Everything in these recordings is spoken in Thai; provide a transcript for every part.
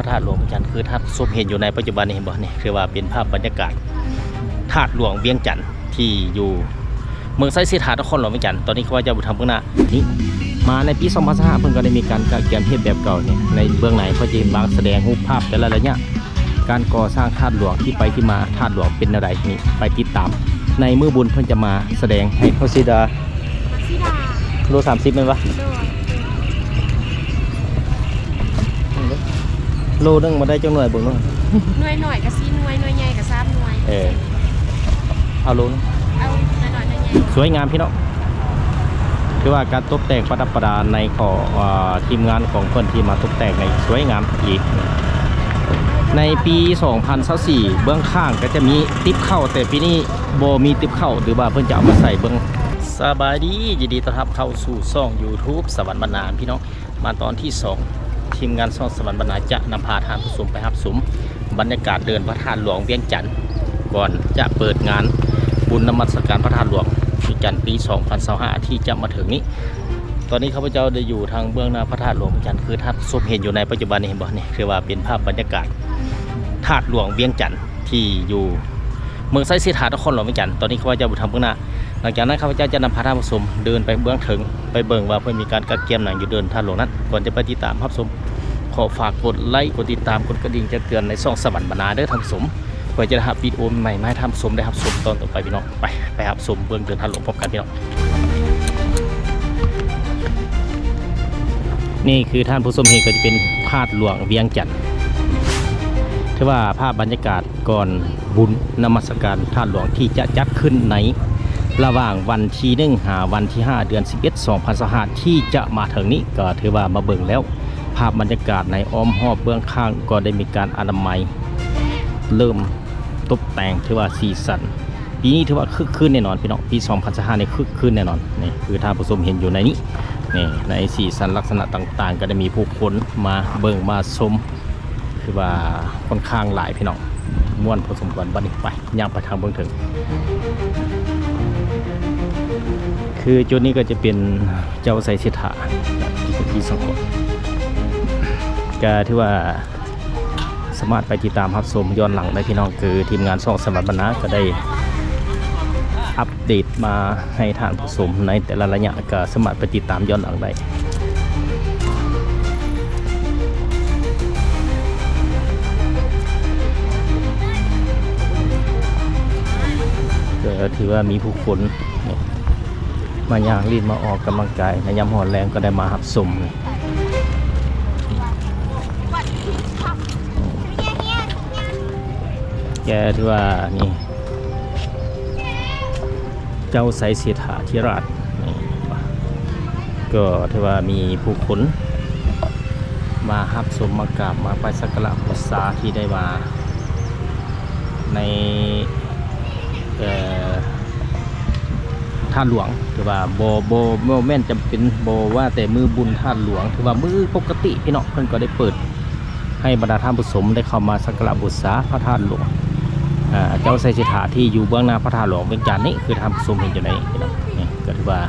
ระธาตุหลวงเวียงจันทร์คือท่านชมเห็นอยู่ในปัจจุบันนี้เห็นบ่นี่คือว่าเป็นภาพบรรยากาศธาตุหลวงเวียงจันทร์ที่อยู่เมืองไซซีธาตุนครหลวงเวียงจันทร์ตอนนี้เขาว่าจะบุทำเบื้องหน้านี่มาในปี2025เพิ่นก็ได้มีการกะเกียมเทพแบบเก่าเนี่ยในเบื้องไหนเพิ่นจะเห็นบางแสดงรูปภาพแต่ละระยะการก่อสร้างธาตุหลวงที่ไปที่มาธาตุหลวงเป็นอะไรนี่ไปติดตาม ในมือบุญเพิ่นจะมาแสดงให้เขาสิดาซิดาโลสามสิบไหมวะ โลนึงมาได้จังหน่วยเบิ่งหน่อยหน่วยหน่อยกับซีหน่วยหน่วยใหญ่กับซ้ำหน่วยเออเอาโลนึงเอาหน่อยหน่อยหน่วยใหญ่สวยงามพี่น้องคือว่าการตกแต่งประดับประดาในของอ่าทีมงานของคนที่มาตกแต่งในสวยงามอีก ในปี 2024เบื้องข้างก็จะมีติปเข้าแต่ปีนี้โบมีติปเข้าหรือว่าเพิ่นจะเอามาใส่เบื้องสบายดียินดีต้อนรับเข้าสู่ช่อง YouTube สวรรค์บรรณาพี่น้องมาตอนที่ 2 ทีมงานช่องสวรรค์บรรณาจะนำพาทานผู้ชมไปรับสมบรรยากาศเดินพระธาตุหลวงเวียงจันทร์ก่อนจะเปิดงานบุญนมัสการพระธาตุหลวงเวียงจันทร์ปี 2025 ที่จะมาถึงนี้ ตอนนี้ข้าพเจ้าได้อยู่ทางเบื้องหน้าพระธาตุหลวงเวียงจันทร์คือท่านชมเห็นอยู่ในปัจจุบันนี้เห็นบ่นี่คือว่าเป็นภาพบรรยากาศธาตุหลวงเวียงจันทร์ที่อยู่เมืองไซซีธาตุนครหลวงเวียงจันทร์ตอนนี้ข้าพเจ้าบุทำเบื้องหน้า หลังจากนั้นข้าพเจ้าจะนำพาท่านผู้ชมเดินไปเบื้องถึงไปเบิ่งว่าเพื่อมีการกักเกียมหนังอยู่เดินธาหลวงนั้นก่อนจะไปติดตามภาพชมขอฝากกดไลค์กดติดตามกดกระดิ่งจ้งเตือนในช่องสวรรค์บรรณาเด้อท่านผู้ชมเพื่อจะได้รับวิดีโอใหม่ๆมาให้ท่านผู้ชมได้รับชมตอนต่อไปพี่น้องไปไปรับชมเบื้องเดินธาหลวงพร้อมกันพี่น้องนี่คือท่านผู้ชมเห็นก็จะเป็นธาตุหลวงเวียงจันทร์ถือว่าภาพบรรยากาศก่อนบุญนมัสการท่านหลวงที่จะจัดขึ้นใน ระหว่างวันที่หนึ่งหาวันที่ 5 เดือน 11 2025ที่จะมาถึงนี้ก็ถือว่ามาเบิ่งแล้ว ภาพบรรยากาศในอ้อมหอบเบื้องข้างก็ได้มีการอนามัย เริ่มตกแต่งถือว่าสีสันปีนี้ถือว่าคึกคืนแน่นอนพี่น้องปี 2025ในคึกคืนแน่นอนนี่คือท่านผู้ชมเห็นอยู่ในนี้นี่ในสีสันลักษณะต่างๆ ก็ได้มีผู้คนมาเบิ่งมาชมคือว่าค่อนข้างหลายพี่น้องม่วนพอสมควรบัดนี้ไปย่างไปทางเบื้องถึง คือจุดนี้ก็จะเป็นเจ้าไซสิทธาที่เป็นที่สังกตก็ที่ว่าสามารถไปติดตามรับชมย้อนหลังได้พี่น้องคือทีมงานช่องสมัครบรรณาก็ได้อัปเดตมาให้ท่านผู้ชมในแต่ละระยะก็สามารถไปติดตามย้อนหลังได้ก็ถือว่ามีผู้คน มาย่างรีดมาออกกำลังกายในยามหอนแรงก็ได้มาหับสมแกถือว่านี่ เจ้าไสเสียถาธิราชก็ถือว่ามีผู้คนมาหับสมมากราบมาไปสักการะบูชาที่ได้มาในเอ่อ ท่าหลวงถือว่าโบโบโมแม่นจำเป็นโบว่าแต่มือบุญท่าหลวงถือว่ามือปกติพี่น้องเพิ่นก็ได้เปิด ให้บรรดาท่านผู้ชมได้เข้ามาสักการะบูชาพระธาตุหลวงเจ้าไสสิทธาที่อยู่เบื้องหน้าพระธาตุหลวงเวียงจันน์นี่คือท่านผู้ชมเห็นอยู่ในพี่น้องนี่ก็ถือว่า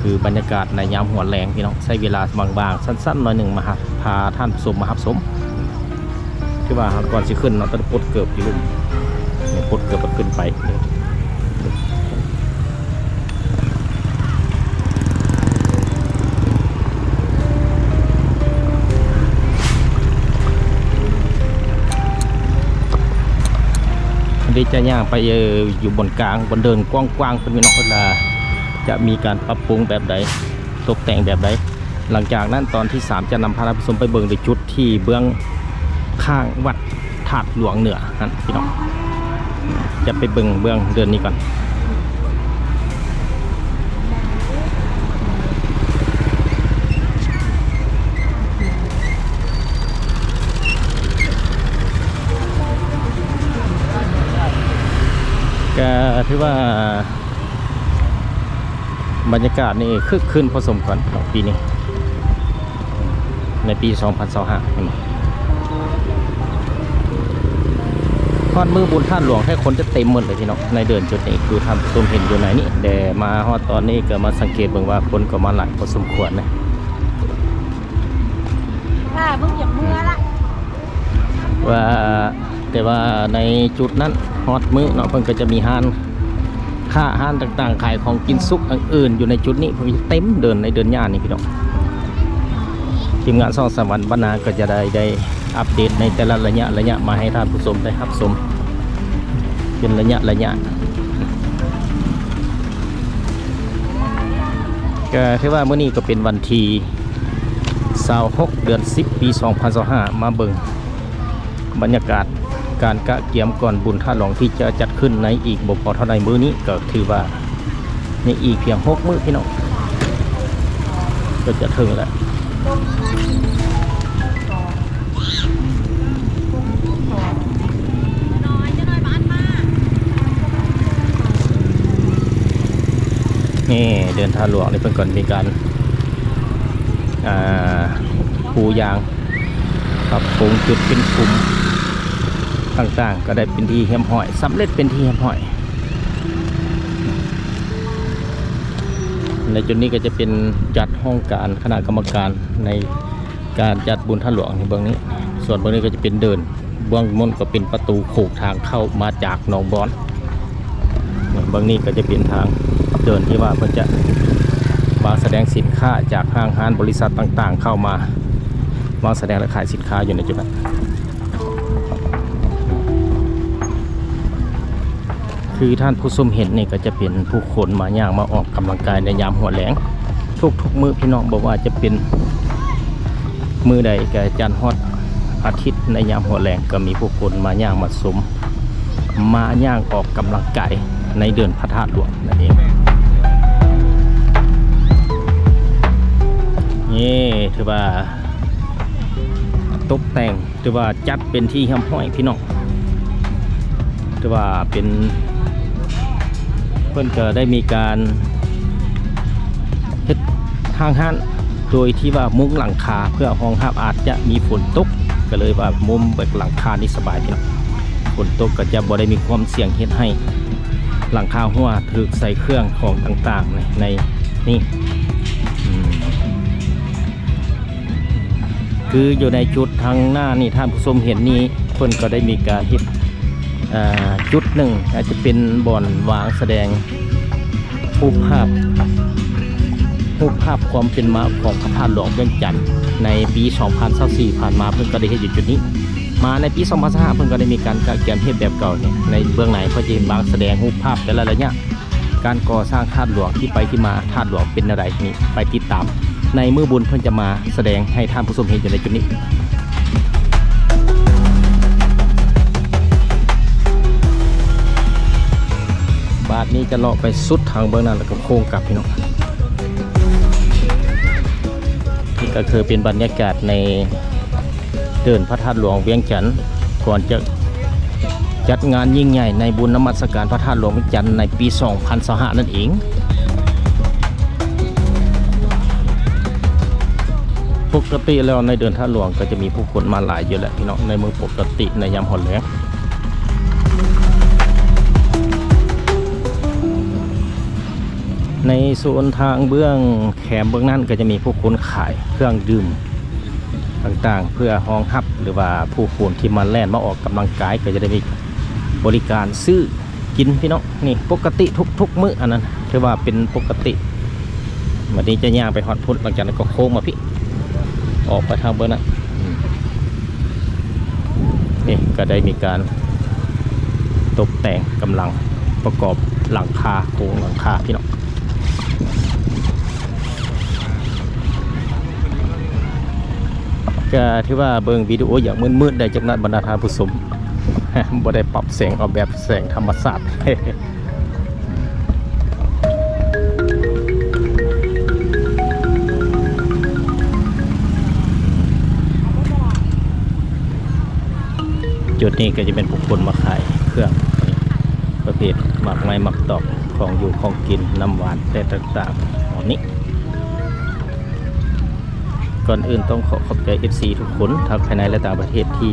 คือบรรยากาศในยามหัวแรงพี่น้องใช้เวลาบางๆสั้นๆหน่อยหนึ่งมาพาท่านผู้ชมมาหับสมคือว่าก่อนสิขึ้นเราต้องปดเกือบอยู่ลุ่มเนี่ยพดเกือบจะขึ้นไป นี้จะย่างไปอยู่บนกลางบนเดินกว้างๆเป็นวินองเวลาจะมีการปรับปรุงแบบใดตกแต่งแบบใดหลังจากนั้นตอนที่ 3 จะนำพาท่านผู้ชมไปเบิ่งในจุดที่เบื้องข้างวัดถาดหลวงเหนือนั่นพี่น้องจะไปเบิ่งเบื้องเดือนนี้ก่อน ก็ถือว่า บรรยากาศนี่คึกคืนพอสมควรของปีนี้ ในปี 2025เห็นไหมทอดมือบุญท่านหลวงให้คนจะเต็มหมดเลยพี่น้องในเดินจุดนี้คือทำส้มเห็นอยู่ไหนนี่แต่มาฮอดตอนนี้ก็มาสังเกตเบิ่งว่าคนก็มาหลายพอสมควรนะค่ะมึงอย่าเมื่อละว่า แต่ว่าในจุดนั้นฮอตมื้อเนาะเพิ่นก็จะมีห้านค้าห้านต่างๆ ขายของกินซุกอื่นอยู่ในจุดนี้เพิ่นเต็มเดินในเดือนย่านนี่พี่น้องทีมงานซ่องสวรรค์บรรณาก็จะได้ได้อัปเดตในแต่ละระยะระยะมาให้ท่านผู้ชมได้รับชมเป็นระยะระยะก็คือว่าเมื้อนี้ก็เป็นวันที่26เดือน 10 ปี 2025 มาเบิ่งบรรยากาศ การกะเกียมก่อนบุญท่าหลวงที่จะจัดขึ้นในอีกบพอเท่าใดมื้อนี้ก็ถือว่าในอีกเพียงหกมื้อพี่น้องก็จะถึงแล้วนี่เดินท่าหลวงนี่เพิ่นก่อนมีการปูยางปรับปรุงจุดเป็นกลุ่ม ต่างๆ ก็ได้เป็นที่เฮียมหอยสำเร็จเป็นที่เฮียมหอย ในจุดนี้ก็จะเป็นจัดห้องการคณะกรรมการในการจัดบุญท่านหลวงในเบื้องนี้ ส่วนเบื้องนี้ก็จะเป็นเดินเบื้องมนก็เป็นประตูโขกทางเข้ามาจากหนองบอนเบื้องนี้ก็จะเป็นทางเดินที่ว่าเพื่อจะวางแสดงสินค้าจากห้างห้านบริษัทต่างๆ เข้ามาวางแสดงและขายสินค้าอยู่ในจุดนั้น คือท่านผู้ชมเห็นนี่ก็จะเป็นผู้คนมาย่างมาออกกำลังกายในยามหัวแหลงทุกทุกมือพี่น้องบอกว่าจะเป็นมือใดกับจันทร์ฮอดอาทิตย์ในยามหัวแหลงก็มีผู้คนมาย่างมาสม มาย่างออกกำลังกายในเดือนพระธาตุหลวงนั่นเองนี่ถือว่าตกแต่งถือว่าจัดเป็นที่ห้ำห้อยพี่น้องถือว่าเป็น เพื่อนก็ได้มีการเฮ็ดทางห้านโดยที่ว่ามุ้งหลังคาเพื่อห้องหับอาจจะมีฝนตกก็เลยว่ามุมแบบหลังคานี่สบายพี่น้องฝนตกก็จะบ่ได้มีความเสี่ยงเฮ็ดให้ หลังคาหัวถึกใส่เครื่องของต่างๆในในนี่คืออยู่ในจุดทางหน้านี่ท่านผู้ชมเห็นนี้เพิ่นก็ได้มีการเฮ็ด จุดหนึ่งอาจจะเป็นบ่อนวางแสดงรูปภาพรูปภาพความเป็นมาของพระธาตุหลวงเวียงจันทร์ในปี 2024ผ่านมาเพิ่นก็ได้เฮ็ดอยู่จุดนี้ มาในปี2025เพิ่นก็ได้มีการกะเกียมเฮ็ดแบบเก่าเนี่ยในเบื้องไหนเพิ่นจะเห็นบางแสดงรูปภาพแต่ละระยะการก่อสร้างธาตุหลวงที่ไปที่มาธาตุหลวงเป็นอะไรนี่ไปติดตาม ในมือบุญเพิ่นจะมาแสดงให้ท่านผู้ชมเห็นอยู่ในจุดนี้ บาทนี้จะเลาะไปสุดทางเบื้องนั้นแล้วก็โค้งกลับพี่น้องนี่ก็คือเป็นบรรยากาศในเดินพระธาตุหลวงเวียงจันทร์ก่อนจะจัดงานยิ่งใหญ่ในบุญนมัสการพระธาตุหลวงเวียงจันทร์ในปี 2025นั่นเองปกติแล้วในเดินท่าหลวงก็จะมีผู้คนมาหลายอยู่แหละพี่น้องในเมืองปกติในยามหอนแล้ง ในโซนทางเบื้องแขมเบื้องนั้นก็จะมีผู้คนขายเครื่องดื่มต่างๆ เพื่อห้องฮับหรือว่าผู้คนที่มาแล่นมาออกกำลังกายก็จะได้มีบริการซื้อกินพี่น้องนี่ปกติทุกๆมื้ออันนั้นถือว่าเป็นปกติวันนี้จะย่างไปฮอดพุทหลังจากนั้นก็โค้งมาพี่ ออกไปทางเบอร์นั้นนี่ก็ได้มีการตกแต่งกำลังประกอบหลังคาโครงหลังคาพี่น้อง ก็ที่ว่าเบิงวิดีโออย่างมืดๆได้จากนั้นบรรดาทานผู้ชมบ่ได้ปรับแสงเอาแบบแสงธรรมศาสตร์จุดนี้ก็จะเป็นผู้คนมาขายเครื่องประเภทหมักไม้หมักตอกของอยู่ของกินน้ำหวานแต่ต่างๆเหล่านี้ ก่อนอื่นต้องขอขอบใจ FC ทุกคนทั้งภายในและต่างประเทศที่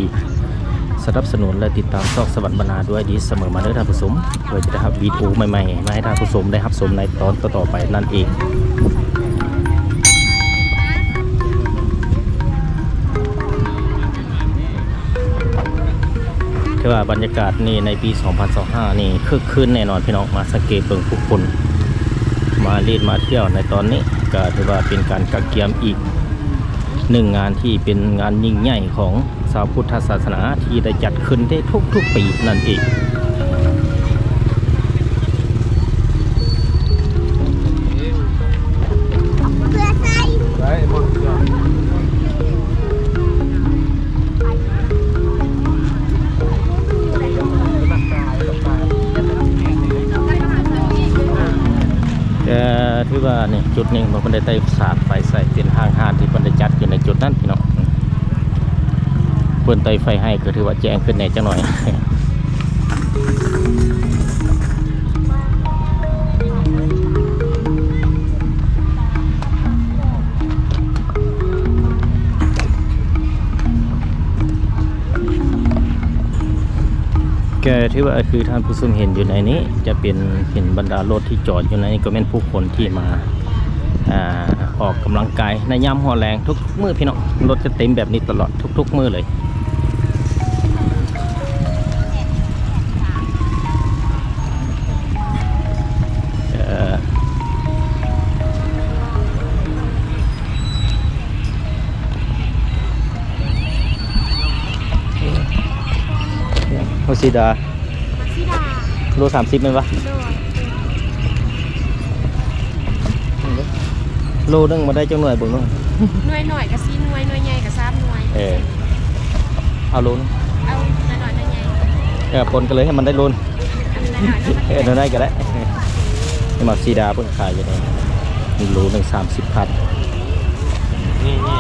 สนับสนุนและติดตามซอกสวรรค์บรรณาด้วยดีเสมอมาเด้อท่านผู้ชมเพื่อจะได้รับวีดีโอใหม่ๆมาให้ท่านผู้ชมได้รับชมในตอนต่อๆไปนั่นเองนถือว่าบรรยากาศนี่ในปี 2025 นี่คึกคืนแน่นอนพี่น้องมาสังเกตเบิ่งผู้คน มาเล่นมาเที่ยวในตอนนี้ก็ถือว่าเป็นการกักเกียมอีก หนึ่งงานที่เป็นงานยิ่งใหญ่ของชาวพุทธศาสนาที่ได้จัดขึ้นได้ทุกๆปีนั่นเอง แต่ถือว่านี่จุดหนึ่งมันเป็นได้ไต่สาดไฟใส่เป็นห้างห้านที่เป็นได้จัดอยู่ในจุดนั้นพี่น้องเปิ้นไต่ไฟให้ก็ถือว่าแจ้งขึ้นในจังหน่อย กที่ว่าคือท่านผู้ชมเห็นอยู่ในนี้ จะเป็นเห็นบรรดารถที่จอดอยู่ในนี้ก็เป็นผู้คนที่มาอ่าออกกำลังกายในยามหัวแรงทุกๆมือพี่น้องรถจะเต็มแบบนี้ตลอดทุก ๆ มือเลย ซิดามาซิดาโลสามสิบไหมวะโดยโลนึงมาได้จังหน่วยเบิ่งเนาะหน่วยหน่อยกับซีหน่วยหน่วยใหญ่กับสามหน่วยเออเอาโลนึงเอาหน่อยหน่อยหน่วยใหญ่เออปนกันเลยให้มันได้โลนอันหน่อยหน่อยแล้วมันเออเดี๋ยวได้ก็ได้นี่มาซีดาเพิ่นขายอยู่ในมีโลหนึ่งสามสิบพันนี่นี่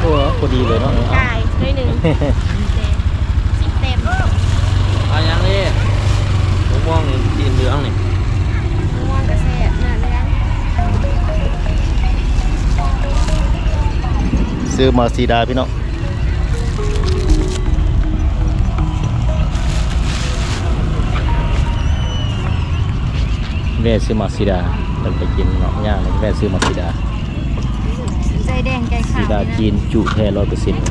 โอ้ พอดีเลยเนาะกายหน่วยหนึ่งสิบเต็มเอายังนี่ผมมองนี่สีเหลืองนี่ม่วงกระแสบหน้าเลี้ยงซื้อมาซีดาพี่น้องแว่ซื้อมาซีดาเราไปกินเนาะย่างเลยแว่ซื้อมาซีดาใจ แดงใจขาซีวดาจีนจุแท้ร้อยเปอร์เซ็นต์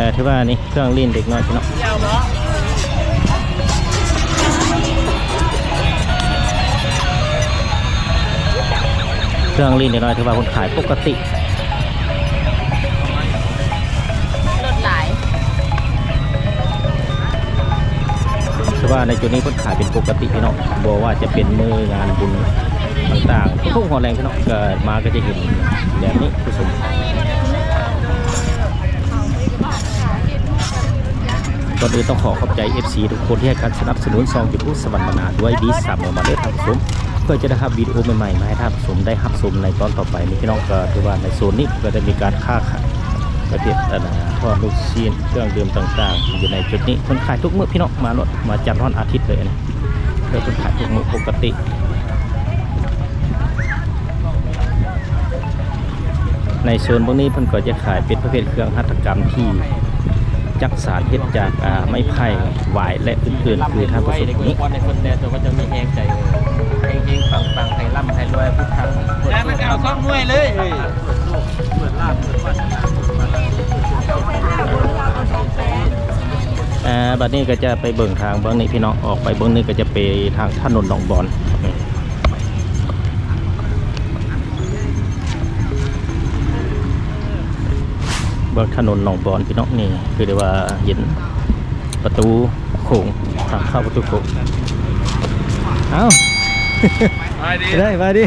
แกถือว่านี่เครื่องเล่นเด็กน้อยพี่น้องเครื่องเล่นเด็กน้อยถือว่าคนขายปกติรถหลายถือว่าในจุดนี้คนขายเป็นปกติพี่น้องบอกว่าจะเป็นมืองานบุญต่างๆทุกหัวแรงพี่น้องเกิดมาก็จะเห็นแบบนี้ผู้ชม ก่อนอื่นต้องขอขอบใจ FC ทุกคนที่ให้การสนับสนุนซองยูทูบสวรรค์นาด้วยดีสามเมื่อมาได้ทางผู้ชมเพื่อจะได้รับวิดีโอใหม่ๆมาให้ท่านผู้ชมได้รับชมในตอนต่อไปนี้พี่น้องก็ถือว่าในโซนนี้ก็จะมีการค้าขายประเภทอ่าทอดลูกชิ้นเครื่องดื่มต่างๆ อยู่ในจุดนี้คนขายทุกเมื้อพี่น้องมาหมดมาจัดวันอาทิตย์เลยนะเพื่อคนขายทุกเมื้อปกติในโซนพวกนี้เพิ่นก็จะขายเป็นประเภทเครื่องหัตถกรรมที่ จักสารเฮ็ดจากไม้ไผ่หวายและอื่นๆคือท่านผู้ชมนี้วันในคนแดนตัวก็จะมีแหงใจเฮงๆปังๆให้ร่ำให้รวยพุทธังแล้วมันเอาซ่องห้วยเลยเหมือนลาบเหมือนวัดบัดนี้ก็จะไปเบิ่งทางเบื้องนี้พี่น้องออกไปเบื้องนี้ก็จะไปทางถนนหนองบอน บื้องถนนหนองบอนพี่น้องนี่คือเรียกว่าเห็นประตูโขงทางเข้าประตูโขงเอ้าไปดีได้มาดิ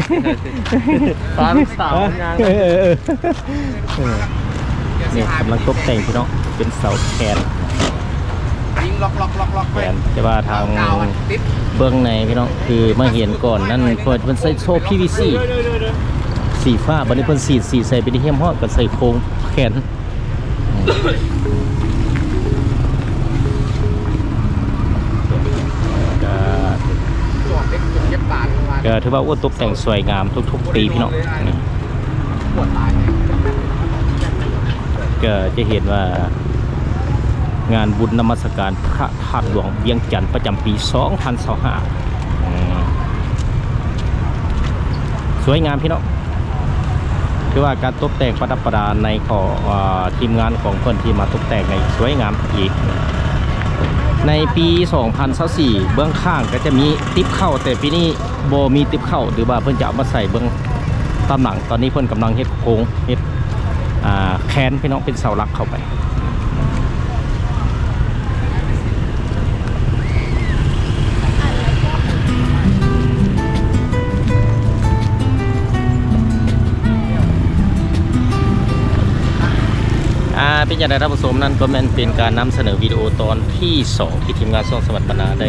ปลาลูกสาวงานเออเออเออเออเนี่ยกำลังตกแต่งพี่น้องเป็นเสาแขนยิงล็อกล็อกล็อกล็อกแขนแต่ว่าทางกาวติดเบื้องในพี่น้องคือมาเห็นก่อนนั่นเพิ่นเพิ่นใส่โซ่ PVC สีฟ้าบัดนี้เพิ่นสีดสีใส่ไปที่เฮียมฮอดก็ใส่โครงแขน ก็จอดเด็กเจ็ดบาทประมาณก็ถือว่าอ้วนตกแต่งสวยงามทุก ๆ ปีพี่น้องนี่ปวดตายเลยก็จะเห็นว่างานบุญนมัสการพระธาตุหลวงเวียงจันทร์ประจำปี 2025อืมสวยงามพี่น้อง คือว่าการตกแต่งประดับประดาในของอทีมงานของเพื่อนที่มาตกแต่งในสวยงามอีก ในปี 2024เบื้องข้างก็จะมีติปเข้าแต่ปีนี้โบมีติปเข้าหรือว่าเพื่อนจะเอามาใส่เบื้องตำหนังตอนนี้เพื่อนกำลังเฮ็ดโค้งเฮ็ดแคนพี่น้องเป็นเสาหลักเข้าไป เป็นอย่างไรท่านผู้ชมนั่นก็แม่นเป็นการนำเสนอวิดีโอตอนที่2ที่ทีมงานส่องสวัสดิ์บรรณาได้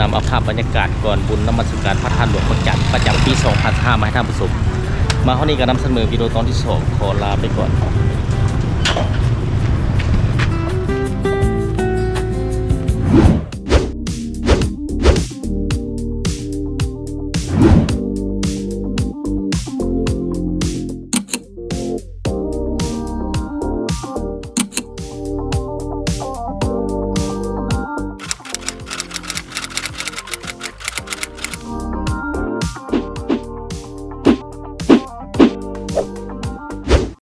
นำเอาภาพบรรยากาศก่อนบุญนมัสการพระธาตุหลวงพระจันทร์ประจำปี 2005มาให้ท่านผู้ชมมาข้อนี้ก็นำเสนอวิดีโอตอนที่ 2 ขอลาไปก่อน